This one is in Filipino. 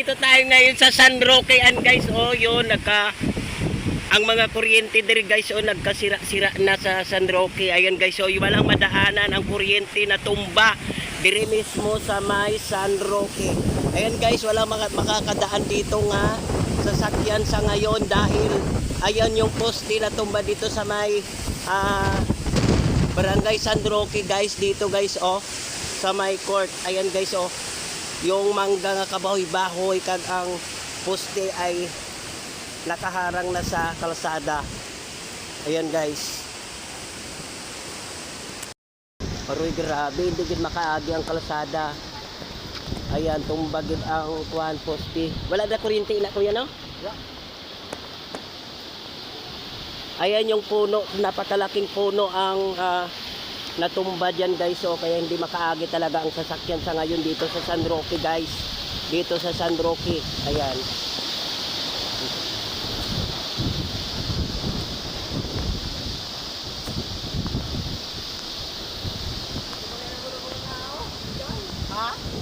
Dito tayo ngayon sa San Roque and guys, oh yun, nagka ang mga kuryente diri guys, oh nagkasira-sira na sa San Roque. Ayan guys, oh yung walang madaanan ang kuryente na tumba diri mismo sa may San Roque. Ayan guys, walang mga makakadaan dito nga sasakyan sa ngayon dahil ayan yung poste na tumba dito sa may ah, Barangay San Roque guys dito guys oh sa may court. Ayan guys oh yung mangga nga kabahoy-bahoy kag ang poste ay nakaharang na sa kalsada. Ayan guys. Paroy grabe, hindi gid makaagi ang kalsada. Ayan, tumbagid ang kuan poste. Wala na kuryente ina kuya no? Ayan yung puno, napakalaking puno ang ah, natumba dyan guys so kaya hindi makaagi talaga ang sasakyan sa ngayon dito sa San Roque guys. Dito sa San Roque. Ayan. Ha?